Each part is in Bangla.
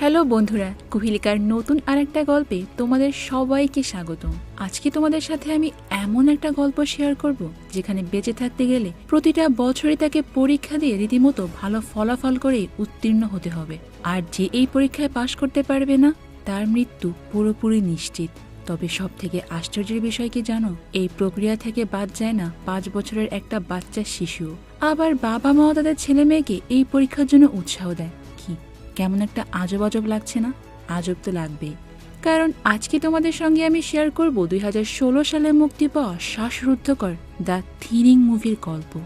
হ্যালো বন্ধুরা, কুহিলিকার নতুন আর একটা গল্পে তোমাদের সবাইকে স্বাগতম। আজকে তোমাদের সাথে আমি এমন একটা গল্প শেয়ার করব, যেখানে বেঁচে থাকতে গেলে প্রতিটা বছরই তাকে পরীক্ষা দিয়ে রীতিমতো ভালো ফলাফল করে উত্তীর্ণ হতে হবে। আর যে এই পরীক্ষায় পাশ করতে পারবে না, তার মৃত্যু পুরোপুরি নিশ্চিত। তবে সব থেকে আশ্চর্যের বিষয় কি জানো? এই প্রক্রিয়া থেকে বাদ যায় না পাঁচ বছরের একটা বাচ্চা শিশু আবার বাবা মাও তাদের ছেলে মেয়েকে এই পরীক্ষার জন্য উৎসাহ দেয়। কেমন একটা আজব আজব লাগছে না? আজব তো লাগবেই। কারণ আজকে তোমাদের সঙ্গে আমি শেয়ার করব দুই হাজার ষোলো সালে মুক্তি পাওয়া শ্বাসরুদ্ধকর দ্য থিরিং মুভির গল্প।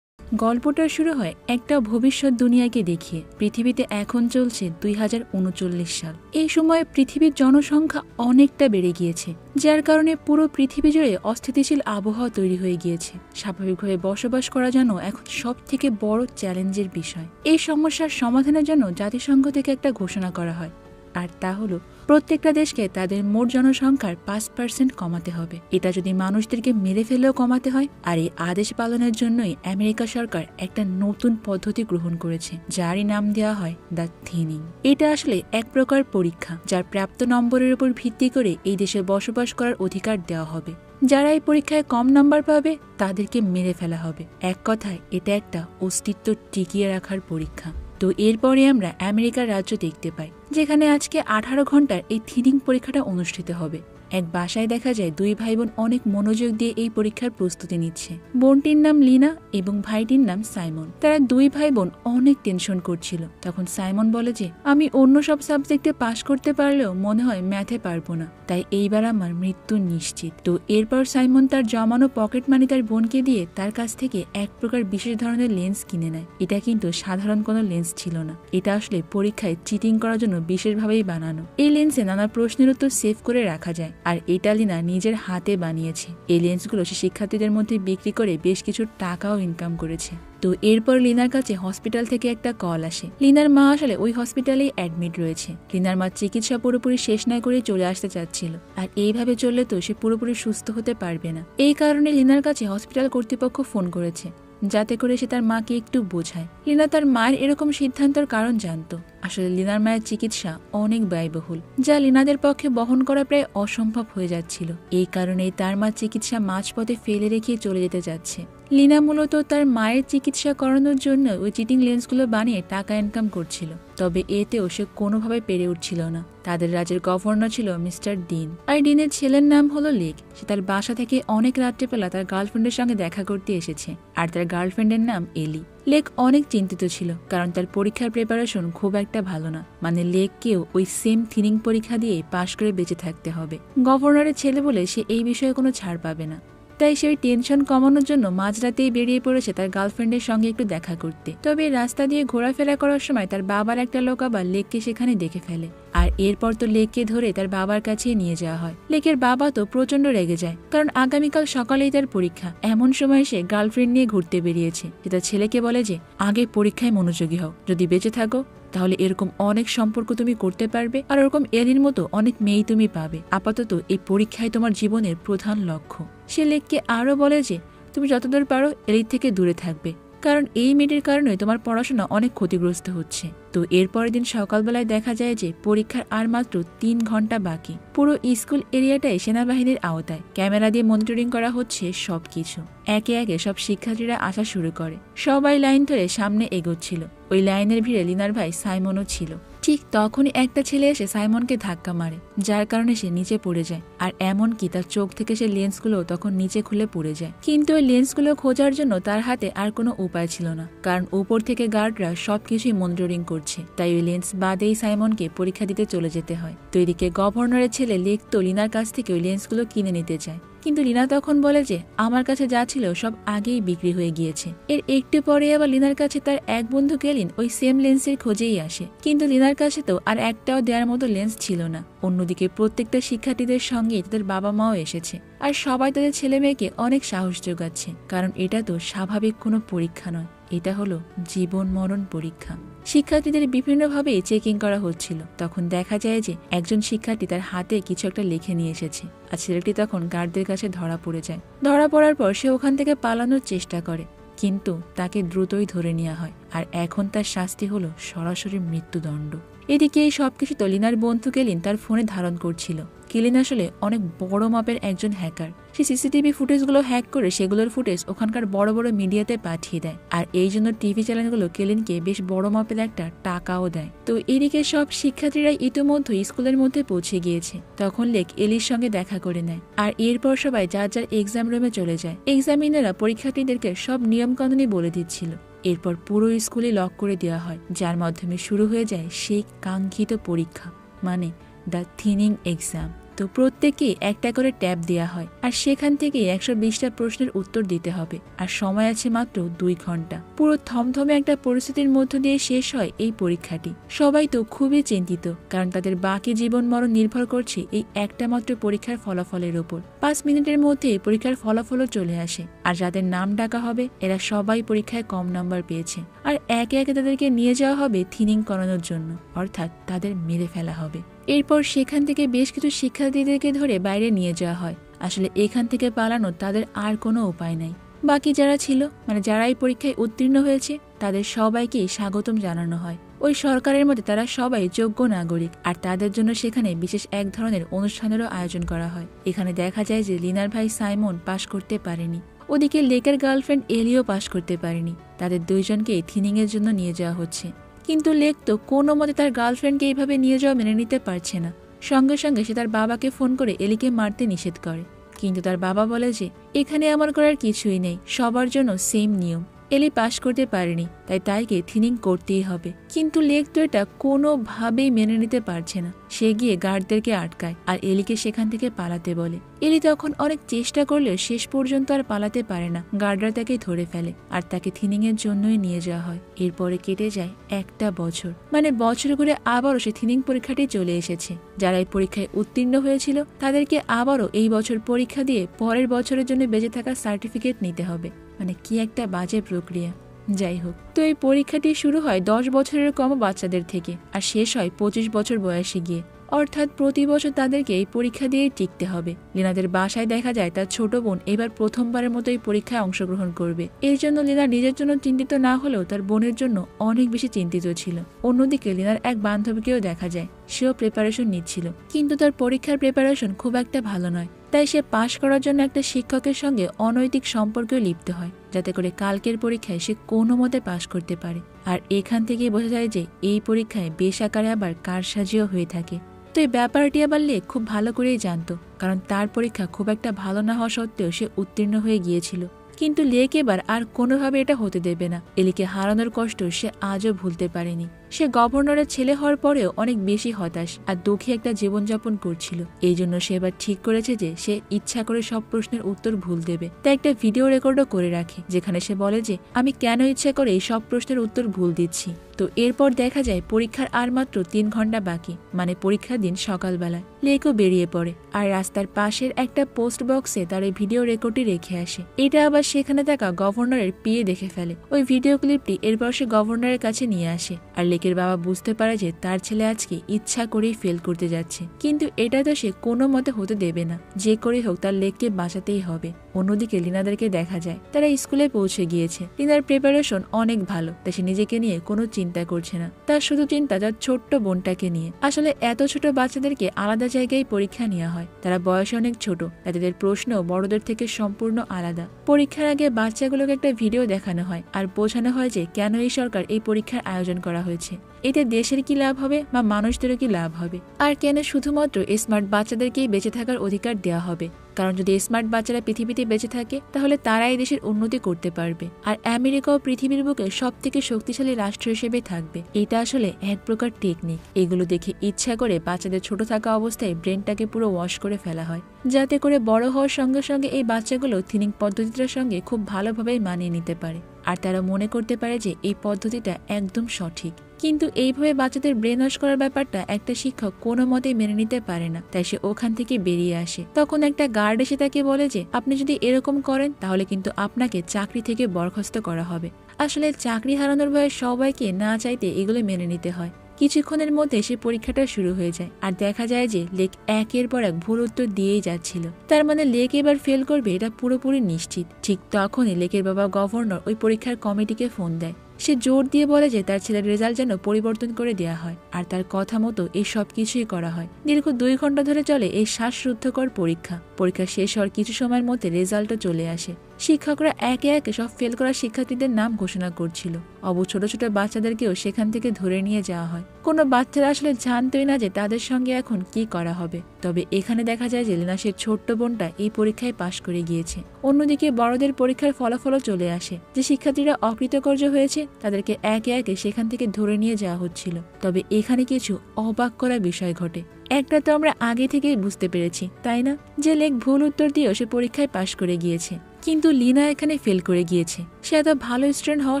গল্পটা শুরু হয় একটা ভবিষ্যৎ দুনিয়াকে দেখিয়ে। পৃথিবীতে এখন চলছে দুই হাজার উনচল্লিশ সাল। এই সময়ে পৃথিবীর জনসংখ্যা অনেকটা বেড়ে গিয়েছে, যার কারণে পুরো পৃথিবী জুড়ে অস্থিতিশীল আবহাওয়া তৈরি হয়ে গিয়েছে। স্বাভাবিকভাবে বসবাস করা যেন এখন সব থেকে বড় চ্যালেঞ্জের বিষয়। এই সমস্যার সমাধানের জন্য জাতিসংঘ থেকে একটা ঘোষণা করা হয়, আর তা হলো প্রত্যেকটা দেশকে তাদের মোট জনসংখ্যার পাঁচ পার্সেন্ট কমাতে হবে। এটা যদি মানুষদেরকে মেরে ফেলেও কমাতে হয়, আর এই আদেশ পালনের জন্যই আমেরিকা সরকার একটা নতুন পদ্ধতি গ্রহণ করেছে, যারই নাম দেওয়া হয় দ্য থিনিং। এটা আসলে এক প্রকার পরীক্ষা, যার প্রাপ্ত নম্বরের উপর ভিত্তি করে এই দেশে বসবাস করার অধিকার দেওয়া হবে। যারা এই পরীক্ষায় কম নাম্বার পাবে, তাদেরকে মেরে ফেলা হবে। এক কথায়, এটা একটা অস্তিত্ব টিকিয়ে রাখার পরীক্ষা। তো এরপরে আমরা আমেরিকার রাজ্য দেখতে পাই, যেখানে আজকে আঠারো ঘণ্টার এই থিডিং পরীক্ষাটা অনুষ্ঠিত হবে। এক বাসায় দেখা যায় দুই ভাই বোন অনেক মনোযোগ দিয়ে এই পরীক্ষার প্রস্তুতি নিচ্ছে। বোনটির নাম লিনা এবং ভাইটির নাম সাইমন। তারা দুই ভাই বোন অনেক টেনশন করছিল। তখন সাইমন বলে যে, আমি অন্য সব সাবজেক্টে পাশ করতে পারলেও মনে হয় ম্যাথে পারব না। তাই এইবার আমার মৃত্যু নিশ্চিত। তো এরপর সাইমন তার জমানো পকেট মানি তার বোনকে দিয়ে তার কাছ থেকে এক প্রকার বিশেষ ধরনের লেন্স কিনে নেয়। এটা কিন্তু সাধারণ কোনো লেন্স ছিল না। এটা আসলে পরীক্ষায় চিটিং করার জন্য বিশেষভাবেই বানানো। এই লেন্সে নানা প্রশ্নের উত্তর সেভ করে রাখা যায়। আর এটা লিনা নিজের হাতে বানিয়েছে। এই লেন্সগুলো সে শিক্ষার্থীদের মধ্যে বিক্রি করে বেশ কিছু টাকাও ইনকাম করেছে। তো এরপর লিনার কাছে হসপিটাল থেকে একটা কল আসে। লিনার মা আসলে ওই হসপিটালেই অ্যাডমিট রয়েছে। লিনার মা চিকিৎসা পুরোপুরি শেষ না করে চলে আসতে চাচ্ছিল। আর এইভাবে চললে তো সে পুরোপুরি সুস্থ হতে পারবে না। এই কারণে লিনার কাছে হসপিটাল কর্তৃপক্ষ ফোন করেছে। যাতে করে সে তার মাকে একটু বোঝায়। লীনা তার মায়ের এরকম সিদ্ধান্তর কারণ জানত। আসলে লিনার মায়ের চিকিৎসা অনেক ব্যয়বহুল, যা লিনাদের পক্ষে বহন করা প্রায় অসম্ভব হয়ে যাচ্ছিল। এই কারণেই তার মা চিকিৎসা মাঝপথে ফেলে রেখে চলে যেতে যাচ্ছে। লিনা মূলত তার মায়ের চিকিৎসা করানোর জন্য ওই চিটিং লেন্সগুলো বানিয়ে টাকা ইনকাম করছিল। তবে এতেও সে কোনোভাবে পেরে উঠছিল না। তাদের রাজ্যের গভর্নর ছিল মিস্টার ডিন। আর ডিনের ছেলের নাম হলো লেক। সে তার বাসা থেকে অনেক রাত্রেবেলা তার গার্লফ্রেন্ডের সঙ্গে দেখা করতে এসেছে। আর তার গার্লফ্রেন্ডের নাম এলি। লেক অনেক চিন্তিত ছিল, কারণ তার পরীক্ষার প্রিপারেশন খুব একটা ভালো না। মানে লেককেও ওই সেম থিনিং পরীক্ষা দিয়ে পাশ করে বেঁচে থাকতে হবে। গভর্নরের ছেলে বলে সে এই বিষয়ে কোনো ছাড় পাবে না। তাই সেই টেনশন কমানোর জন্য মাঝরাতেই বেরিয়ে পড়েছে তার গার্লফ্রেন্ডের সঙ্গে একটু দেখা করতে। তবে রাস্তা দিয়ে ঘোরাফেরা করার সময় তার বাবার একটা লোক আবার লেককে সেখানে দেখে ফেলে। আর এরপর তো লেককে ধরে তার বাবার কাছে নিয়ে যাওয়া হয়। লেকের বাবা তো প্রচণ্ড রেগে যায়, কারণ আগামীকাল সকালেই তার পরীক্ষা। এমন সময় সে গার্লফ্রেন্ড নিয়ে ঘুরতে বেরিয়েছে। সে তার ছেলেকে বলে যে, আগে পরীক্ষায় মনোযোগী হও। যদি বেঁচে থাকো তাহলে এরকম অনেক সম্পর্ক তুমি করতে পারবে আর ওরকম এলির মতো অনেক মেয়েই তুমি পাবে। আপাতত এই পরীক্ষায় তোমার জীবনের প্রধান লক্ষ্য। সে লেককে আরও বলে যে, তুমি যতদূর পারো এলির থেকে দূরে থাকবে। কারণ এই মেয়েটির কারণে তোমার পড়াশোনা অনেক ক্ষতিগ্রস্ত হচ্ছে। তো এরপরের দিন সকালবেলায় দেখা যায় যে পরীক্ষার আর মাত্র তিন ঘণ্টা বাকি। পুরো স্কুল এরিয়াটাই সেনাবাহিনীর আওতায়। ক্যামেরা দিয়ে মনিটরিং করা হচ্ছে সব কিছু একে একে সব শিক্ষার্থীরা আসা শুরু করে। সবাই লাইন ধরে সামনে এগোচ্ছিল। ওই লাইনের ভিড়ে লিনার ভাই সাইমনও ছিল। ঠিক তখনই একটা ছেলে এসে সাইমনকে ধাক্কা মারে, যার কারণে সে নিচে পড়ে যায়। আর এমন কি, তার চোখ থেকে সে লেন্সগুলো তখন নিচে খুলে পড়ে যায়। কিন্তু ওই লেন্সগুলো খোঁজার জন্য তার হাতে আর কোনো উপায় ছিল না, কারণ উপর থেকে গার্ডরা সবকিছুই মনিটরিং করছে। তাই ওই লেন্স বাদেই সাইমনকে পরীক্ষা দিতে চলে যেতে হয়। তো এদিকে গভর্নরের ছেলে লেক তো লিনার কাছ থেকে ওই লেন্সগুলো কিনে নিতে চায়। কিন্তু লিনা তখন বলে যে, আমার কাছে যা ছিল সব আগেই বিক্রি হয়ে গিয়েছে। এর একটু পরে আবার লিনার কাছে তার এক বন্ধু গেলিন, ওই সেম লেন্সের খোঁজেই আসে। কিন্তু লিনার কাছে তো আর একটাও দেওয়ার মতো লেন্স ছিল না। অন্যদিকে প্রত্যেকটা শিক্ষার্থীদের সঙ্গে তাদের বাবা মাও এসেছে। আর সবাই তাদের ছেলে মেয়েকে অনেক সাহস যোগাচ্ছে। কারণ এটা তো স্বাভাবিক কোনো পরীক্ষা নয়। এটা হলো জীবন মরণ পরীক্ষা। শিক্ষার্থীদের বিভিন্নভাবে চেকিং করা হচ্ছিল। তখন দেখা যায় যে একজন শিক্ষার্থী তার হাতে কিছু একটা লিখে নিয়ে এসেছে আর ছেলেটি তখন গার্ডদের কাছে ধরা পড়ে যায়। ধরা পড়ার পর সে ওখান থেকে পালানোর চেষ্টা করে, কিন্তু তাকে দ্রুতই ধরে নেওয়া হয় আর এখন তার শাস্তি হলো সরাসরি মৃত্যুদণ্ড। এদিকে এই সবকিছু তলিনার লিনার বন্ধু কেলিন তার ফোনে ধারণ করছিল। কেলিন আসলে অনেক বড় মাপের একজন হ্যাকার। সে সিসিটিভি ফুটেজগুলো হ্যাক করে সেগুলোর ফুটেজ ওখানকার বড় বড় মিডিয়াতে পাঠিয়ে দেয়। আর এই জন্য টিভি চ্যানেলগুলো কেলিনকে বেশ বড় মাপের একটা টাকাও দেয়। তো এদিকে সব শিক্ষার্থীরা ইতিমধ্যে স্কুলের মধ্যে পৌঁছে গিয়েছে। তখন লেক এলির সঙ্গে দেখা করে নেয়। আর এরপর সবাই যার যার এক্সাম রুমে চলে যায়। এক্সামিনাররা পরীক্ষার্থীদেরকে সব নিয়মকানুনই বলে দিচ্ছিল। এরপর পুরো স্কুলে লক করে দেওয়া হয়, যার মাধ্যমে শুরু হয়ে যায় সেই কাঙ্ক্ষিত পরীক্ষা মানে দ্য থিনিং এক্সাম। তো প্রত্যেকে একটা করে ট্যাব দেওয়া হয় আর সেখান থেকে একশো বিশটা প্রশ্নের উত্তর দিতে হবে। আর সময় আছে মাত্র দুই ঘণ্টা। পুরো থমথমে একটা পরিস্থিতির মধ্য দিয়ে শেষ হয় এই পরীক্ষাটি। সবাই তো খুবই চিন্তিত, কারণ তাদের বাকি জীবন মরণ নির্ভর করছে এই একটা মাত্র পরীক্ষার ফলাফলের ওপর। পাঁচ মিনিটের মধ্যে পরীক্ষার ফলাফলও চলে আসে, আর যাদের নাম ডাকা হবে, এরা সবাই পরীক্ষায় কম নাম্বার পেয়েছে। আর একে একে তাদেরকে নিয়ে যাওয়া হবে থিনিং করানোর জন্য, অর্থাৎ তাদের মেরে ফেলা হবে। এরপর সেখান থেকে বেশ কিছু শিক্ষার্থীদেরকে ধরে বাইরে নিয়ে যাওয়া হয়। আসলে এখান থেকে পালানো তাদের আর কোনো উপায় নাই। বাকি যারা ছিল মানে যারা এই পরীক্ষায় উত্তীর্ণ হয়েছে, তাদের সবাইকেই স্বাগতম জানানো হয়। ওই সরকারের মধ্যে তারা সবাই যোগ্য নাগরিক, আর তাদের জন্য সেখানে বিশেষ এক ধরনের অনুষ্ঠানেরও আয়োজন করা হয়। এখানে দেখা যায় যে লিনার ভাই সাইমন পাশ করতে পারেনি। ওদিকে লেকের গার্লফ্রেন্ড এলিও পাশ করতে পারেনি। তাদের দুইজনকেই থিনিং এর জন্য নিয়ে যাওয়া হচ্ছে। কিন্তু লেক তো কোনো মতে তার গার্লফ্রেন্ডকে এইভাবে নিয়ে যাওয়া মেনে নিতে পারছে না। সঙ্গে সঙ্গে সে তার বাবাকে ফোন করে এলিকে মারতে নিষেধ করে। কিন্তু তার বাবা বলে যে, এখানে আমার করার কিছুই নেই। সবার জন্য সেম নিয়ম। এলি পাশ করতে পারেনি। তাই তাইকে থিনিং করতেই হবে। কিন্তু লেক তো এটা কোনোভাবেই মেনে নিতে পারছে না। সে গিয়ে গার্ডদেরকে আটকায় আর এলিকে সেখান থেকে পালাতে বলে। এলি তখন অনেক চেষ্টা করলেও শেষ পর্যন্ত আর পালাতে পারে না। গার্ডরা তাকে ধরে ফেলে আর তাকে থিনিং এর জন্যই নিয়ে যাওয়া হয়। এরপরে কেটে যায় একটা বছর। মানে বছর করে আবারও সে থিনিং পরীক্ষাটি চলে এসেছে। যারা এই পরীক্ষায় উত্তীর্ণ হয়েছিল, তাদেরকে আবারও এই বছর পরীক্ষা দিয়ে পরের বছরের জন্য বেঁচে থাকার সার্টিফিকেট নিতে হবে। মানে কি একটা বাজে প্রক্রিয়া। যাই হোক তো এই পরীক্ষাটি শুরু হয় দশ বছরের কম বাচ্চাদের থেকে আর শেষ হয় পঁচিশ বছর বয়সে গিয়ে। অর্থাৎ প্রতি বছর তাদেরকে এই পরীক্ষা দিয়ে টিকতে হবে। লিনাদের বাসায় দেখা যায় তার ছোট বোন এবার প্রথমবারের মতো এই পরীক্ষায় অংশগ্রহণ করবে। এর জন্য লিনা নিজের জন্য চিন্তিত না হলেও তার বোনের জন্য অনেক বেশি চিন্তিত ছিল। অন্যদিকে লিনার এক বান্ধবীকেও দেখা যায় সেও প্রিপারেশন নিচ্ছিল। কিন্তু তার পরীক্ষার প্রিপারেশন খুব একটা ভালো নয়। তাই সে পাশ করার জন্য একটা শিক্ষকের সঙ্গে অনৈতিক সম্পর্কেও লিপ্ত হয়, যাতে করে কালকের পরীক্ষায় সে কোনো মতে পাশ করতে পারে। আর এখান থেকেই বোঝা যায় যে এই পরীক্ষায় বেশ আকারে আবার কারসাজিও হয়ে থাকে। তো এই ব্যাপারটি আবার লে খুব ভালো করেই জানতো, কারণ তার পরীক্ষা খুব একটা ভালো না হওয়া সত্ত্বেও সে উত্তীর্ণ হয়ে গিয়েছিল। কিন্তু লেক এবার আর কোনোভাবে এটা হতে দেবে না। এলিকে হারানোর কষ্ট সে আজও ভুলতে পারেনি। সে গভর্নরের ছেলে হওয়ার পরেও অনেক বেশি হতাশ আর দুঃখী একটা জীবনযাপন করছিল। এই জন্য সে এবার ঠিক করেছে যে সে ইচ্ছা করে সব প্রশ্নের উত্তর ভুল দেবে। তাই একটা ভিডিও রেকর্ডও করে রাখে, যেখানে সে বলে যে, আমি কেন ইচ্ছা করে এই সব প্রশ্নের উত্তর ভুল দিচ্ছি? তো এরপর দেখা যায় পরীক্ষার আর মাত্র তিন ঘণ্টা বাকি মানে পরীক্ষার দিন সকালবেলা লেকও বেরিয়ে পড়ে, আর রাস্তার পাশের একটা পোস্ট বক্সে তার ওই ভিডিও রেকর্ডটি রেখে আসে। এটা আবার সেখানে থাকা গভর্নরের পিয়ে দেখে ফেলে। ওই ভিডিও ক্লিপটি এরপর সে গভর্নরের কাছে নিয়ে আসে, আর লেকের বাবা বুঝতে পারে যে তার ছেলে আজকে ইচ্ছা করেই ফেল করতে যাচ্ছে। কিন্তু এটা তো সে কোনো মতে হতে দেবে না, যে করেই হোক তার লেককে বাঁচাতেই হবে। অন্যদিকে লিনাদেরকে দেখা যায়, তারা স্কুলে পৌঁছে গিয়েছে। লিনার প্রিপারেশন অনেক ভালো, তাই সে নিজেকে নিয়ে কোনো চিন্তা করছে না। তার শুধু চিন্তা তার ছোট্ট বোনটাকে নিয়ে। আসলে এত ছোট বাচ্চাদেরকে আলাদা জায়গায় পরীক্ষা নেওয়া হয়। তারা বয়সে অনেক ছোট, তাদের প্রশ্ন বড়দের থেকে সম্পূর্ণ আলাদা। পরীক্ষার আগে বাচ্চাগুলোকে একটা ভিডিও দেখানো হয় আর বোঝানো হয় যে কেন এই সরকার এই পরীক্ষার আয়োজন করা হয়েছে। এতে দেশের কি লাভ হবে বা মানুষদেরও কি লাভ হবে? আর কেন শুধুমাত্র স্মার্ট বাচ্চাদেরকেই বেঁচে থাকার অধিকার দেওয়া হবে? কারণ যদি স্মার্ট বাচ্চারা পৃথিবীতে বেঁচে থাকে, তাহলে তারাই দেশের উন্নতি করতে পারবে। আর আমেরিকাও পৃথিবীর বুকে সব থেকে শক্তিশালী রাষ্ট্র হিসেবে থাকবে। এটা আসলে এক প্রকার টেকনিক এগুলো দেখে ইচ্ছা করে বাচ্চাদের ছোট থাকা অবস্থায় ব্রেনটাকে পুরো ওয়াশ করে ফেলা হয়। যাতে করে বড় হওয়ার সঙ্গে সঙ্গে এই বাচ্চাগুলো থিনিং পদ্ধতিটার সঙ্গে খুব ভালোভাবে মানিয়ে নিতে পারে। আর তারা মনে করতে পারে যে এই পদ্ধতিটা একদম সঠিক। কিন্তু এইভাবে বাচ্চাদের ব্রেন ওয়াশ করার ব্যাপারটা একটা শিক্ষক কোনো মতেই মেনে নিতে পারে না। তাই সে ওখান থেকে বেরিয়ে আসে। তখন একটা গার্ড এসে তাকে বলে যে, আপনি যদি এরকম করেন, তাহলে কিন্তু আপনাকে চাকরি থেকে বরখাস্ত করা হবে। আসলে চাকরি হারানোর ভয়ে সবাইকে না চাইতে এগুলো মেনে নিতে হয়। কিছুক্ষণের মধ্যে সে পরীক্ষাটা শুরু হয়ে যায় আর দেখা যায় যে লেক একের পর এক ভুল উত্তর দিয়েই যাচ্ছিল। তার মানে লেক এবার ফেল করবে এটা পুরোপুরি নিশ্চিত। ঠিক তখনই লেকের বাবা গভর্নর ওই পরীক্ষার কমিটিকে ফোন দেয়। সে জোর দিয়ে বলে যে তার ছেলের রেজাল্ট যেন পরিবর্তন করে দেওয়া হয়, আর তার কথা মতো এই সব কিছুই করা হয়। দীর্ঘ দুই ঘণ্টা ধরে চলে এই শ্বাসরুদ্ধকর পরীক্ষা। পরীক্ষা শেষ হওয়ার কিছু সময়ের মধ্যে রেজাল্টও চলে আসে। শিক্ষকরা একে একে সব ফেল করা শিক্ষার্থীদের নাম ঘোষণা করছিল। অব ছোট ছোট বাচ্চাদেরকেও সেখান থেকে ধরে নিয়ে যাওয়া হয়। কোনো বাচ্চারা আসলে জানতোই না যে তাদের সঙ্গে এখন কি করা হবে। তবে এখানে দেখা যায় যে লিনাসের ছোট্ট বোনটা এই পরীক্ষায় পাশ করে গিয়েছে। অন্যদিকে বড়দের পরীক্ষার ফলাফলও চলে আসে। যে শিক্ষার্থীরা অকৃতকার্য হয়েছে, তাদেরকে একে একে সেখান থেকে ধরে নিয়ে যাওয়া হচ্ছিল। তবে এখানে কিছু অবাক করা বিষয় ঘটে। একটা তো আমরা আগে থেকেই বুঝতে পেরেছি, তাই না? যে লেখ ভুল উত্তর দিয়েও সে পরীক্ষায় পাশ করে গিয়েছে। কিন্তু লিনা এখানে ফেল করে গিয়েছে। সে এত ভালো স্টুডেন্ট হওয়া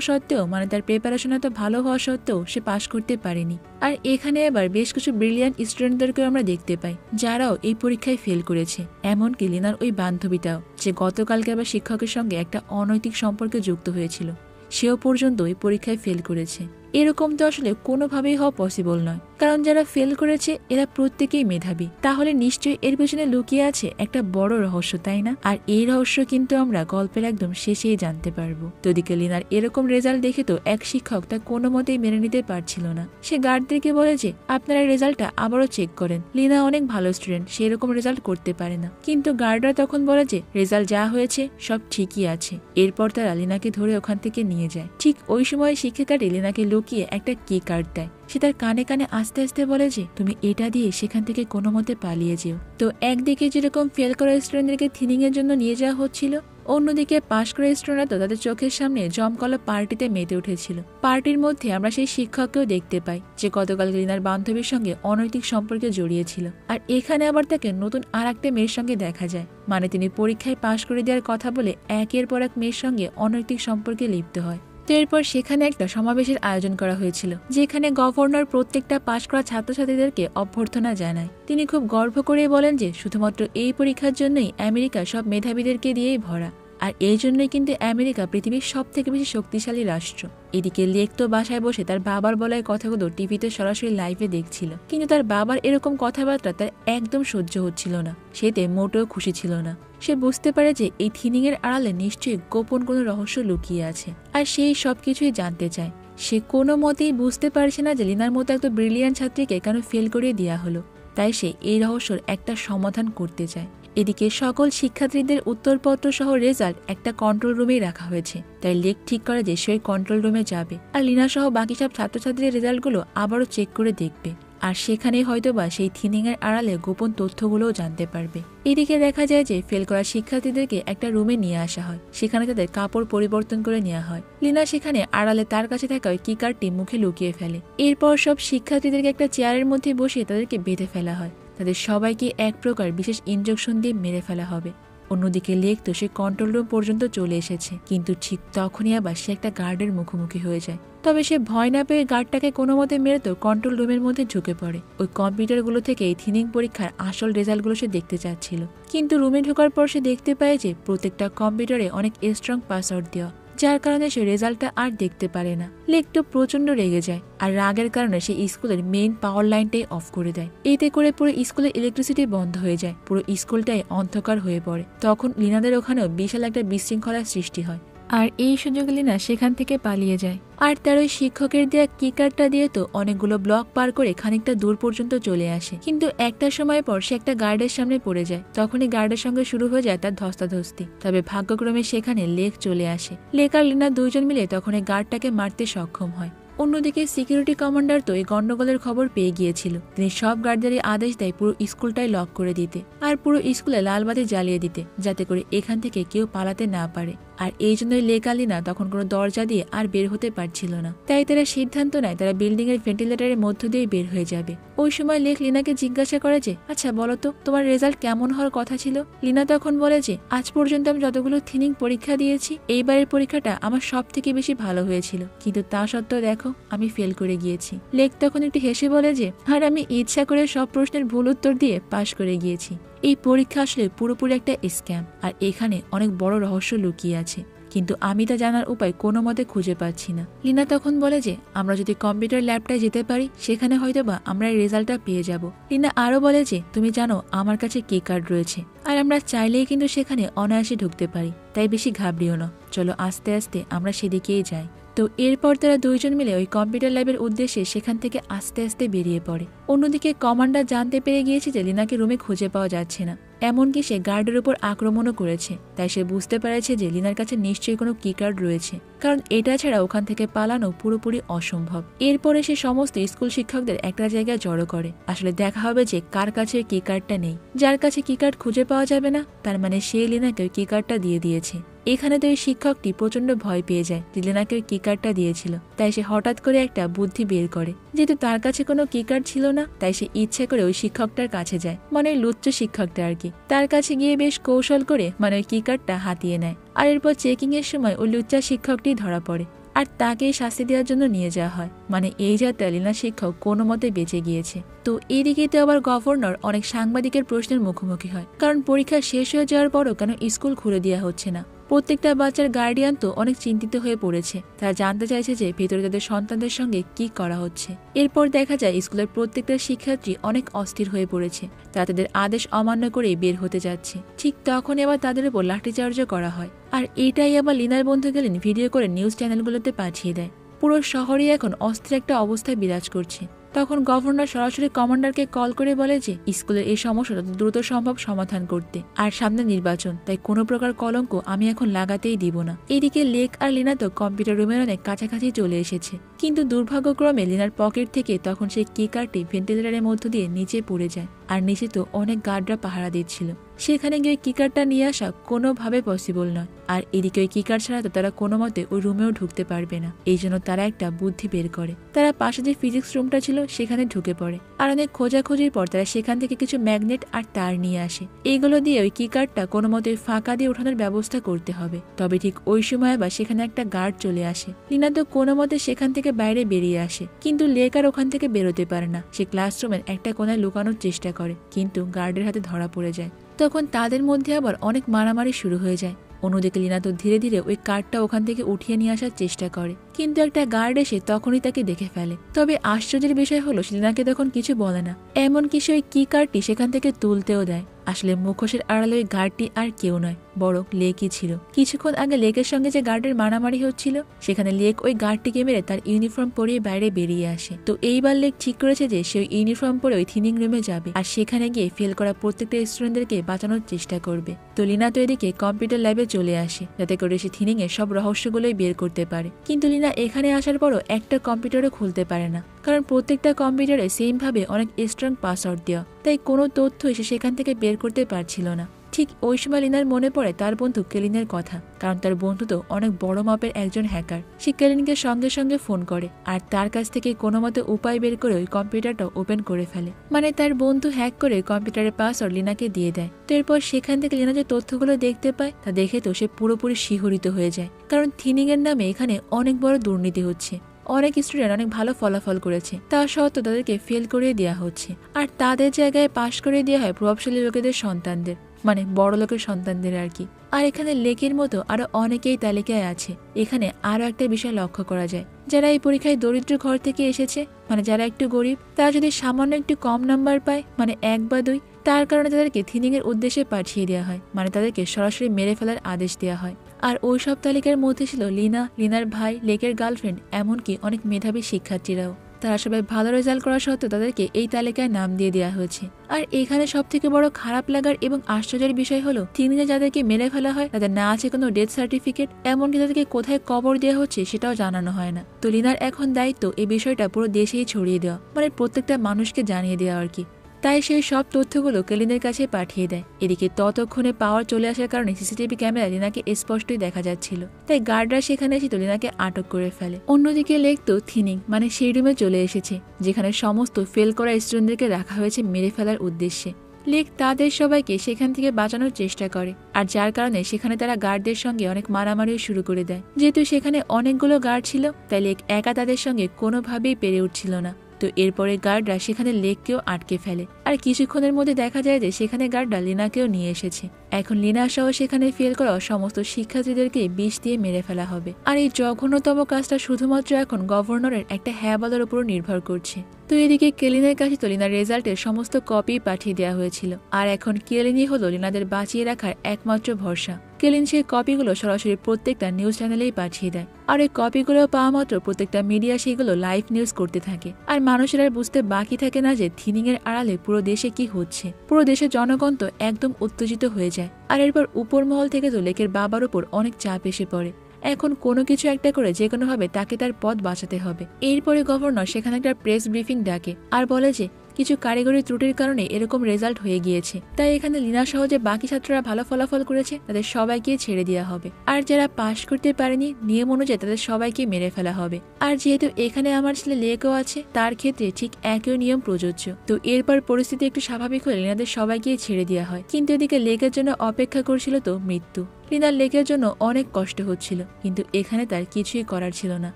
সত্ত্বেও মানে তার প্রিপারেশন এত ভালো হওয়া সত্ত্বেও সে পাশ করতে পারেনি। আর এখানে এবার বেশ কিছু ব্রিলিয়ান্ট স্টুডেন্টদেরকেও আমরা দেখতে পাই, যারাও এই পরীক্ষায় ফেল করেছে। এমনকি লিনার ওই বান্ধবীটাও, যে গতকালকে আবার শিক্ষকের সঙ্গে একটা অনৈতিক সম্পর্কে যুক্ত হয়েছিল, সেও পর্যন্ত এই পরীক্ষায় ফেল করেছে। এরকম তো আসলে কোনোভাবেই হওয়া পসিবল নয়। কারণ যারা ফেল করেছে, এরা প্রত্যেকেই মেধাবী। তাহলে নিশ্চয়ই এর পেছনে লুকিয়ে আছে একটা বড় রহস্য, তাই না? আর এই রহস্য কিন্তু আমরা গল্পের একদম শেষেই জানতে পারব। তদিকে লিনার এরকম রেজাল্ট দেখে তো এক শিক্ষক তা কোনো মতেই মেনে নিতে পারছিল না। সে গার্ডদেরকে বলে যে, আপনারা রেজাল্টটা আবারও চেক করেন। লিনা অনেক ভালো স্টুডেন্ট সে এরকম রেজাল্ট করতে পারে না। কিন্তু গার্ডরা তখন বলে যে রেজাল্ট যা হয়েছে, সব ঠিকই আছে। এরপর তারা লিনাকে ধরে ওখান থেকে নিয়ে যায়। ঠিক ওই সময় শিক্ষিকাটি লিনাকে লুকিয়ে একটা কি কার্ড দেয়। সে তার কানে কানে আস্তে আস্তে বলে যে, তুমি এটা দিয়ে সেখান থেকে কোনো মতে পালিয়ে যেও। তো একদিকে যেরকম ফেল করা স্টুডেন্টদেরকে থিনিং এর জন্য নিয়ে যাওয়া হচ্ছিল, অন্যদিকে পাশ করা স্টুডেন্টরা তো তাদের চোখের সামনে জমকলা পার্টিতে মেতে উঠেছিল। পার্টির মধ্যে আমরা সেই শিক্ষককেও দেখতে পাই, যে গতকাল রিনার বান্ধবীর সঙ্গে অনৈতিক সম্পর্কে জড়িয়েছিল। আর এখানে আবার তাকে নতুন আর একটা মেয়ের সঙ্গে দেখা যায় মানে তিনি পরীক্ষায় পাশ করে দেওয়ার কথা বলে একের পর এক মেয়ের সঙ্গে অনৈতিক সম্পর্কে লিপ্ত হয়। তো এরপর সেখানে একটা সমাবেশের আয়োজন করা হয়েছিল, যেখানে গভর্নর প্রত্যেকটা পাশ করা ছাত্রছাত্রীদেরকে অভ্যর্থনা জানায়। তিনি খুব গর্ব করে বলেন যে শুধুমাত্র এই পরীক্ষার জন্যই আমেরিকা সব মেধাবীদেরকে দিয়েই ভরা। আর এই জন্যই কিন্তু আমেরিকা পৃথিবীর সব থেকে বেশি শক্তিশালী রাষ্ট্র। এদিকে লেক তো বাসায় বসে তার বাবার বলায় কথাগুলো টিভিতে সরাসরি লাইভে দেখছিল। কিন্তু তার বাবার এরকম কথাবার্তা তার একদম সহ্য হচ্ছিল না। সেতে মোটেও খুশি ছিল না। সে বুঝতে পারে যে এই থিনিং এর আড়ালে নিশ্চয়ই গোপন কোনো রহস্য লুকিয়ে আছে। আর সেই সব কিছুই জানতে চায়। সে কোনো মতেই বুঝতে পারছে না যে লিনার মতো একটা ব্রিলিয়ান ছাত্রীকে কেন ফেল করিয়ে দেওয়া হলো। তাই সে এই রহস্যর একটা সমাধান করতে চায়। এদিকে সকল শিক্ষার্থীদের উত্তরপত্র সহ রেজাল্ট একটা কন্ট্রোল রুমেই রাখা হয়েছে। তাই লেক ঠিক করে যে সেই কন্ট্রোল রুমে যাবে। আর লিনা সহ বাকি সব ছাত্রছাত্রীদের রেজাল্টগুলো আবারও চেক করে দেখবে। আর সেখানেই হয়তোবা সেই থিনিং এর আড়ালে গোপন তথ্যগুলোও জানতে পারবে। এদিকে দেখা যায় যে ফেল করা শিক্ষার্থীদেরকে একটা রুমে নিয়ে আসা হয়। সেখানে তাদের কাপড় পরিবর্তন করে নেওয়া হয়। লিনা সেখানে আড়ালে তার কাছে থাকা ওই কিকারটি মুখে লুকিয়ে ফেলে। এরপর সব শিক্ষার্থীদেরকে একটা চেয়ারের মধ্যে বসিয়ে তাদেরকে বেঁধে ফেলা হয়। তাদের সবাইকে এক প্রকার বিশেষ ইনজেকশন দিয়ে মেরে ফেলা হবে। অন্যদিকে লেক তো সে কন্ট্রোল রুম পর্যন্ত চলে এসেছে। কিন্তু ঠিক তখনই আবার সে একটা গার্ডের মুখোমুখি হয়ে যায়। তবে সে ভয় না পেয়ে গার্ডটাকে কোনো মতে মেরে তো কন্ট্রোল রুমের মধ্যে ঢুকে পড়ে। ওই কম্পিউটারগুলো থেকে এই থিনিং পরীক্ষার আসল রেজাল্টগুলো সে দেখতে চাচ্ছিল। কিন্তু রুমে ঢোকার পর সে দেখতে পায় যে প্রত্যেকটা কম্পিউটারে অনেক স্ট্রং পাসওয়ার্ড দেওয়া। যার কারণে সে রেজাল্টটা আর দেখতে পারে না। লেকটো প্রচণ্ড রেগে যায় আর রাগের কারণে সে স্কুলের মেইন পাওয়ার লাইনটাই অফ করে দেয়। এতে করে পুরো স্কুলের ইলেকট্রিসিটি বন্ধ হয়ে যায়। পুরো স্কুলটাই অন্ধকার হয়ে পড়ে। তখন লিনাদের ওখানেও বিশাল একটা বিশৃঙ্খলার সৃষ্টি হয়। আর এই সুযোগে লিনা সেখান থেকে পালিয়ে যায়। আর তার ওই শিক্ষকের দেওয়া কিকারটা দিয়ে তো অনেকগুলো ব্লক পার করে খানিকটা দূর পর্যন্ত চলে আসে। কিন্তু একটা সময় পর সে একটা গার্ডের সামনে পড়ে যায়। তখনই গার্ডের সঙ্গে শুরু হয়ে যায় তার ধস্তাধস্তি। তবে ভাগ্যক্রমে সেখানে লেক চলে আসে। লেক আর লিনা দুইজন মিলে তখন এই গার্ডটাকে মারতে সক্ষম হয়। অন্যদিকে সিকিউরিটি কমান্ডার তো এই গন্ডগোলের খবর পেয়ে গিয়েছিল। তিনি সব গার্ডদেরই আদেশ দেয় পুরো স্কুলটাই লক করে দিতে। আর পুরো স্কুলে লালবাতি জ্বালিয়ে দিতে, যাতে করে এখান থেকে কেউ পালাতে না পারে। আর এই জন্যই লেক আলিনা তখন কোনো দরজা দিয়ে আর বের হতে পারছিল না। তাই তারা সিদ্ধান্ত নেয় তারা বিল্ডিং এর ভেন্টিলেটারের মধ্য দিয়ে বের হয়ে যাবে। ওই সময় লেখ লিনাকে জিজ্ঞাসা করে যে আচ্ছা বলো তো, তোমার রেজাল্ট কেমন হওয়ার কথা ছিল? লিনা তখন বলে যে, আজ পর্যন্ত আমি যতগুলো থিনিং পরীক্ষা দিয়েছি, এইবারের পরীক্ষাটা আমার সব থেকে বেশি ভালো হয়েছিল। কিন্তু তা সত্ত্বেও দেখো, আমি ফেল করে গিয়েছি। লেক তখন একটু হেসে বলে যে, আর আমি ইচ্ছা করে সব প্রশ্নের ভুল উত্তর দিয়ে পাশ করে গিয়েছি। এই পরীক্ষা আসলে পুরোপুরি একটা স্ক্যাম আর এখানে অনেক বড় রহস্য লুকিয়ে আছে। কিন্তু আমি তা জানার উপায় কোনো মতে খুঁজে পাচ্ছি না। লিনা তখন বলে যে, আমরা যদি কম্পিউটার ল্যাবটায় যেতে পারি, সেখানে হয়তো বা আমরা রেজাল্টটা পেয়ে যাব। লিনা আরও বলে যে, তুমি জানো, আমার কাছে কি কার্ড রয়েছে। আর আমরা চাইলেই কিন্তু সেখানে অনায়াসে ঢুকতে পারি, তাই বেশি ঘাবড়িও না। চলো আস্তে আস্তে আমরা সেদিকেই যাই। তো এরপর তারা দুইজন মিলে ওই কম্পিউটার ল্যাবের উদ্দেশ্যে সেখান থেকে আস্তে আস্তে বেরিয়ে পড়ে। অন্যদিকে কমান্ডার জানতে পেরে গিয়েছে যে লিনাকে রুমে খুঁজে পাওয়া যাচ্ছে না। এমনকি সে গার্ডের উপর আক্রমণও করেছে। তাই সে বুঝতে পেরেছে যে লিনার কাছে নিশ্চয়ই কোনো কি কার্ড রয়েছে। কারণ এটা ছাড়া ওখান থেকে পালানো পুরোপুরি অসম্ভব। এরপরে সে সমস্ত স্কুল শিক্ষকদের একটা জায়গায় জড়ো করে। আসলে দেখা হবে যে কার কাছে কি কার্ডটা নেই। যার কাছে কি কার্ড খুঁজে পাওয়া যাবে না, তার মানে সে লিনাকে ওই কি কার্ডটা দিয়ে দিয়েছে। এখানে তো ওই শিক্ষকটি প্রচণ্ড ভয় পেয়ে যায়। যে লিনাকে ওই কিকারটা দিয়েছিল। তাই সে হঠাৎ করে একটা বুদ্ধি বের করে। যেহেতু তার কাছে কোনো কিকার্ড ছিল না, তাই সে ইচ্ছে করে ওই শিক্ষকটার কাছে যায়। মানে ওই লুচ্চ শিক্ষকটা আর কি। তার কাছে গিয়ে বেশ কৌশল করে মানে ওই কিকার্ডটা হাতিয়ে নেয়। আর এরপর চেকিং এর সময় ওই লুচ্চা শিক্ষকটি ধরা পড়ে। আর তাকেই শাস্তি দেওয়ার জন্য নিয়ে যাওয়া হয়। মানে এই যাত্রা লীনা শিক্ষক কোনো মতে বেঁচে গিয়েছে। তো এদিকে তো আবার গভর্নর অনেক সাংবাদিকের প্রশ্নের মুখোমুখি হয়। কারণ পরীক্ষা শেষ হয়ে যাওয়ার পরও কেন স্কুল খুলে দেওয়া হচ্ছে না? প্রত্যেকটা বাচ্চার গার্ডিয়ান তো অনেক চিন্তিত হয়ে পড়েছে। তারা জানতে চাইছে যে ভেতরে তাদের সন্তানদের সঙ্গে কি করা হচ্ছে। এরপর দেখা যায় স্কুলের প্রত্যেকটা শিক্ষার্থী অনেক অস্থির হয়ে পড়েছে। তারা তাদের আদেশ অমান্য করেই বের হতে যাচ্ছে। ঠিক তখন এবার তাদের উপর লাঠিচার্জও করা হয়। আর এটাই আবার লিনার বন্ধু গেলেন ভিডিও করে নিউজ চ্যানেলগুলোতে পাঠিয়ে দেয়। পুরো শহরে এখন অস্থির একটা অবস্থায় বিরাজ করছে। তখন গভর্নর সরাসরি কমান্ডারকে কল করে বলে যে, স্কুলের এই সমস্যাটা দ্রুত সম্ভব সমাধান করতে। আর সামনে নির্বাচন, তাই কোনো প্রকার কলঙ্ক আমি এখন লাগাতেই দিব না। এদিকে লেক আর লিনা তো কম্পিউটার রুমের অনেক কাছাকাছি চলে এসেছে। কিন্তু দুর্ভাগ্যক্রমে লিনার পকেট থেকে তখন সেই কি কার্ডটি ভেন্টিলেটারের মধ্য দিয়ে নিচে পড়ে যায়। আর নিচে তো অনেক গার্ডরা পাহারা দিচ্ছিল। সেখানে গিয়ে কিকারটা নিয়ে আসা কোনোভাবে পসিবল নয়। আর এদিকে ওই কিকার ছাড়া তো তারা কোনো মতে ওই রুমেও ঢুকতে পারবে না। এই জন্য তারা একটা বুদ্ধি বের করে। তারা পাশে যে ফিজিক্স রুমটা ছিল, সেখানে ঢুকে পড়ে। আর অনেক খোঁজাখুঁজির পর তারা সেখান থেকে কিছু ম্যাগনেট আর তার নিয়ে আসে। এইগুলো দিয়ে ওই কিকারটা কোনো মতে ফাঁকা দিয়ে ওঠানোর ব্যবস্থা করতে হবে। তবে ঠিক ওই সময় বা সেখানে একটা গার্ড চলে আসে। লিনা তো কোনো মতে সেখান থেকে বাইরে বেরিয়ে আসে। কিন্তু লেক আর ওখান থেকে বেরোতে পারে না। সে ক্লাসরুমের একটা কোনায় লুকানোর চেষ্টা করে। কিন্তু গার্ডের হাতে ধরা পড়ে যায়। তখন তাদের মধ্যে আবার অনেক মারামারি শুরু হয়ে যায়। অন্যদিকে লীনা তো ধীরে ধীরে ওই কার্ডটা ওখান থেকে উঠিয়ে নিয়ে আসার চেষ্টা করে। কিন্তু একটা গার্ড এসে তখনই তাকে দেখে ফেলে। তবে আশ্চর্যের বিষয় হলো লিনাকে তখন কিছু বলে না। এমনকি সে ওই কি কার্ডটি সেখান থেকে তুলতেও দেয়। আসলে মুখোশের আড়ালে ওই গার্ডটি আর কেউ নয়, বরং লেকই ছিল। কিছুক্ষণ আগে লেকের সঙ্গে যে গার্ডের মারামারি হচ্ছিল, সেখানে লেক ওই গার্ডটিকে মেরে তার ইউনিফর্ম পরিয়ে বাইরে বেরিয়ে আসে। তো এইবার লেক ঠিক করেছে যে, সে ইউনিফর্ম পরে ওই থিনিং রুমে যাবে আর সেখানে গিয়ে ফেল করা প্রত্যেকটা স্টুডেন্টদেরকে বাঁচানোর চেষ্টা করবে। তো লিনা তো এদিকে কম্পিউটার ল্যাবে চলে আসে, যাতে করে সে থিনিং এর সব রহস্যগুলোই বের করতে পারে। কিন্তু লিনা এখানে আসার পরও একটা কম্পিউটারও খুলতে পারে না। কারণ প্রত্যেকটা কম্পিউটারে সেমভাবে অনেক স্ট্রং পাসওয়ার্ড দেওয়া। তাই কোনো তথ্য এসে সেখান থেকে বের করতে পারছিল না। ঠিক ওই সময় লিনার মনে পড়ে তার বন্ধু কেলিনের কথা, কারণ তার বন্ধু তো অনেক বড় মাপের একজন হ্যাকার। সে কেলিনকে সঙ্গে সঙ্গে ফোন করে, আর তার কাছ থেকে কোনো মতে উপায় বের করে ওই কম্পিউটারটা ওপেন করে ফেলে। মানে তার বন্ধু হ্যাক করে কম্পিউটারের পাসওয়ার্ড লিনাকে দিয়ে দেয়। তো এরপর সেখান থেকে লিনা যে তথ্যগুলো দেখতে পায়, তা দেখে তো সে পুরোপুরি শিহরিত হয়ে যায়। কারণ থিনিং এর নামে এখানে অনেক বড় দুর্নীতি হচ্ছে। অনেক স্টুডেন্ট অনেক ভালো ফলাফল করেছে। তা সত্ত্বেও তাদেরকে ফেল করিয়ে দেওয়া হচ্ছে। আর তাদের জায়গায় পাশ করে দেওয়া হয় প্রভাবশালী লোকেদের সন্তানদের। মানে বড় লোকের সন্তানদের আর কি। আর এখানে লেকের মতো আরও অনেকেই তালিকায় আছে। এখানে আরও একটা বিষয় লক্ষ্য করা যায়। যারা এই পরীক্ষায় দরিদ্র ঘর থেকে এসেছে মানে যারা একটু গরিব, তারা যদি সামান্য একটু কম নাম্বার পায় মানে এক বা দুই, তার কারণে তাদেরকে থিনিং এর উদ্দেশ্যে পাঠিয়ে দেওয়া হয়। মানে তাদেরকে সরাসরি মেরে ফেলার আদেশ দেওয়া হয়। আর ওই সব তালিকার মধ্যে ছিল লিনা, লিনার ভাই, লেকের গার্লফ্রেন্ড এমনকি অনেক মেধাবী শিক্ষার্থীরাও। তারা সবাই ভালো রেজাল্ট করা সত্ত্বেও তাদেরকে এই তালিকায় নাম দিয়ে দেওয়া হয়েছে। আর এখানে সব থেকে বড় খারাপ লাগার এবং আশ্চর্যের বিষয় হলো তিনি যাদেরকে মেরে ফেলা হয়, তাদের না আছে কোনো ডেথ সার্টিফিকেট এমনকি তাদেরকে কোথায় কবর দেওয়া হচ্ছে সেটাও জানানো হয় না। তো লিনার এখন দায়িত্ব এই বিষয়টা পুরো দেশেই ছড়িয়ে দেওয়া মানে প্রত্যেকটা মানুষকে জানিয়ে দেওয়া আর কি। তাই সেই সব তথ্যগুলো কেলিনের কাছে পাঠিয়ে দেয়। এদিকে ততক্ষণে পাওয়ার চলে আসার কারণে সিসিটিভি ক্যামেরা লিনাকে স্পষ্টই দেখা যাচ্ছিল। তাই গার্ডরা সেখানে এসে লিনাকে আটক করে ফেলে। অন্যদিকে লেক তো থিনিং মানে সেই রুমে চলে এসেছে, যেখানে সমস্ত ফেল করা স্টুডেন্টদেরকে রাখা হয়েছে মেরে ফেলার উদ্দেশ্যে। লেক তাদের সবাইকে সেখান থেকে বাঁচানোর চেষ্টা করে, আর যার কারণে সেখানে তারা গার্ডদের সঙ্গে অনেক মারামারিও শুরু করে দেয়। যেহেতু সেখানে অনেকগুলো গার্ড ছিল, তাই লেক একা তাদের সঙ্গে কোনোভাবেই পেরে উঠছিল না। তো এরপরে গার্ডরা সেখানে লেককেও আটকে ফেলে। আর কিছুক্ষণের মধ্যে দেখা যায় যে সেখানে গার্ডরা লিনাকেও নিয়ে এসেছে। এখন লিনা সহ সেখানে ফেল করা সমস্ত শিক্ষার্থীদেরকে বিষ দিয়ে মেরে ফেলা হবে। আর এই জঘন্যতম কাজটা শুধুমাত্র এখন গভর্নরের একটা হ্যাঁ বলার উপর নির্ভর করছে। তো এদিকে কেলিনের কাছে তো লিনার রেজাল্টের সমস্ত কপি পাঠিয়ে দেওয়া হয়েছিল। আর এখন কেলিনই হলো লিনাদের বাঁচিয়ে রাখার একমাত্র ভরসা। কেলিন সেই কপিগুলো সরাসরি প্রত্যেকটা নিউজ চ্যানেলেই পাঠিয়ে দেয়। আর এই কপিগুলো পাওয়া মাত্র প্রত্যেকটা মিডিয়া সেগুলো লাইভ নিউজ করতে থাকে। আর মানুষের আর বুঝতে বাকি থাকে না যে থিনিং এর আড়ালে পুরো দেশে কি হচ্ছে। পুরো দেশের জনগণ তো একদম উত্তেজিত হয়ে যায়। আর এরপর উপর মহল থেকে তো লেকের বাবার উপর অনেক চাপ এসে পড়ে। এখন কোনো কিছু একটা করে যে কোনোভাবে তাকে তার পথ বাঁচাতে হবে। এরপরে গভর্নর সেখানে একটা প্রেস ব্রিফিং ডাকে আর বলে যে কিছু কারিগরি ত্রুটির কারণে এরকম রেজাল্ট হয়ে গিয়েছে। তাই এখানে লিনা সহ যে বাকি ছাত্ররা ভালো ফলাফল করেছে, তাদের সবাইকে ছেড়ে দেওয়া হবে। আর যারা পাশ করতে পারেনি, নিয়ম অনুযায়ী তাদের সবাইকে মেরে ফেলা হবে। আর যেহেতু এখানে আমার ছেলে লেকও আছে, তার ক্ষেত্রে ঠিক একই নিয়ম প্রযোজ্য। তো এরপর পরিস্থিতি একটু স্বাভাবিক হলে লিনাদের সবাইকে ছেড়ে দেওয়া হয়। কিন্তু এদিকে লেকের জন্য অপেক্ষা করছিল তো মৃত্যু। লিনার লেকের জন্য অনেক কষ্ট হচ্ছিল, কিন্তু এখানে তার কিছুই করার ছিল না,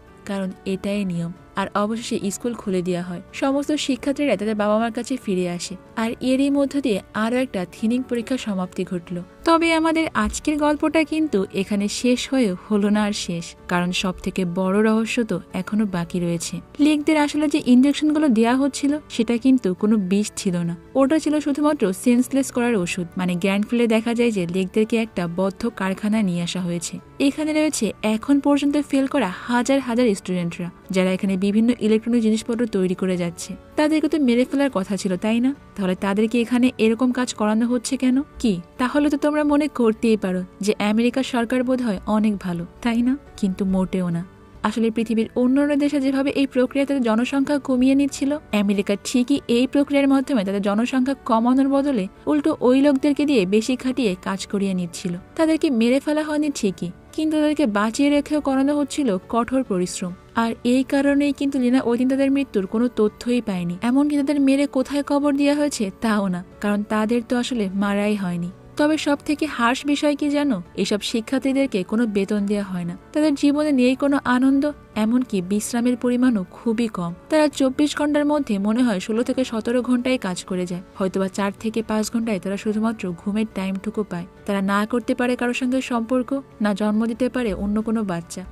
কারণ এটাই নিয়ম। আর অবশেষে স্কুল খুলে দেওয়া হয়। সমস্ত শিক্ষার্থীরা তাদের বাবা মার কাছে ফিরে আসে। আর এরই মধ্য দিয়ে আরও একটা থিনিং পরীক্ষার সমাপ্তি ঘটল। তবে আমাদের আজকের গল্পটা কিন্তু এখানে শেষ হয়েও হলো না আর শেষ, কারণ সব থেকে বড় রহস্য তো এখনও বাকি রয়েছে। লেকদের আসলে যে ইঞ্জেকশনগুলো দেওয়া হচ্ছিল, সেটা কিন্তু কোনো বিষ ছিল না। ওটা ছিল শুধুমাত্র সেন্সলেস করার ওষুধ মানে গ্র্যান্ড ফিলে দেখা যায় যে লেকদেরকে একটা বদ্ধ কারখানায় নিয়ে আসা হয়েছে। এখানে রয়েছে এখন পর্যন্ত ফেল করা হাজার হাজার স্টুডেন্টরা, যারা এখানে বিভিন্ন ইলেকট্রনিক জিনিসপত্র তৈরি করে যাচ্ছে। তাদেরকে তো মেরে ফেলার কথা ছিল, তাই না? তাহলে তাদেরকে এখানে এরকম কাজ করানো হচ্ছে কেন? কি? তাহলে তো তোমরা মনে করতেই পারো যে আমেরিকার সরকার বোধ হয় অনেক ভালো, তাই না? কিন্তু মোটেও না। আসলে পৃথিবীর অন্যান্য দেশে যেভাবে এই প্রক্রিয়া তাদের জনসংখ্যা কমিয়ে নিচ্ছিল, আমেরিকা ঠিকই এই প্রক্রিয়ার মাধ্যমে তাদের জনসংখ্যা কমানোর বদলে উল্টো ওই লোকদেরকে দিয়ে বেশি খাটিয়ে কাজ করিয়ে নিচ্ছিল। তাদেরকে মেরে ফেলা হয়নি ঠিকই, কিন্তু তাদেরকে বাঁচিয়ে রেখেও করানো হচ্ছিল কঠোর পরিশ্রম। আর এই কারণেই কিন্তু লিনা ওই দিন তাদের মৃত্যুর কোনো তথ্যই পায়নি। এমনকি তাদের মেরে কোথায় কবর দেওয়া হয়েছে তাও না, কারণ তাদের তো আসলে মারাই হয়নি। তবে সব থেকে হার্শ বিষয় কি জানো? এসব শিক্ষার্থীদেরকে কোনো বেতন দেওয়া হয় না। তাদের জীবনে নেই কোনো আনন্দ, এমনকি বিশ্রামের পরিমাণও খুবই কম। তারা চব্বিশ ঘণ্টার মধ্যে মনে হয় ষোলো থেকে সতেরো ঘন্টায় কাজ করে যায়। হয়তোবা চার থেকে পাঁচ ঘন্টায় তারা শুধুমাত্র ঘুমের টাইমটুকু পায়। তারা না করতে পারে কারোর সঙ্গে সম্পর্ক, না জন্ম দিতে পারে অন্য কোনো বাচ্চা।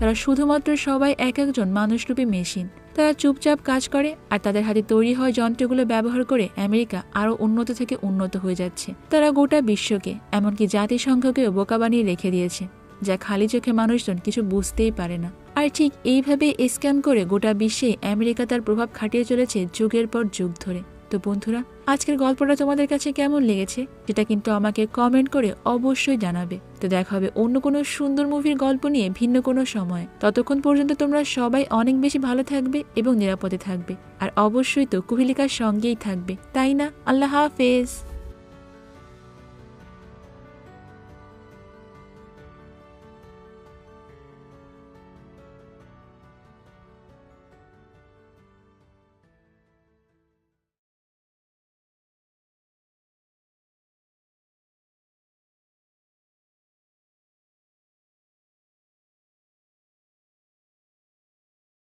তারা শুধুমাত্র সবাই এক একজন মানুষরূপী মেশিন। তারা চুপচাপ কাজ করে আর তাদের হাতে তৈরি হয় যন্ত্রগুলো ব্যবহার করে আমেরিকা আরও উন্নত থেকে উন্নত হয়ে যাচ্ছে। তারা গোটা বিশ্বকে, এমনকি জাতিসংঘকেও বোকা বানিয়ে রেখে দিয়েছে, যা খালি চোখে মানুষজন কিছু বুঝতেই পারে না। আর ঠিক এইভাবে স্ক্যান করে গোটা বিশ্বে আমেরিকা তার প্রভাব খাটিয়ে চলেছে যুগের পর যুগ ধরে। তো বন্ধুরা, আজকের গল্পটা তোমাদের কাছে কেমন লেগেছে যেটা কিন্তু আমাকে কমেন্ট করে অবশ্যই জানাবে। তো দেখা হবে অন্য কোনো সুন্দর মুভির গল্প নিয়ে ভিন্ন কোনো সময়। ততক্ষণ পর্যন্ত তোমরা সবাই অনেক বেশি ভালো থাকবে এবং নিরাপদে থাকবে। আর অবশ্যই তো কুহিলিকার সঙ্গেই থাকবে। তাই না? আল্লাহ হাফেজ।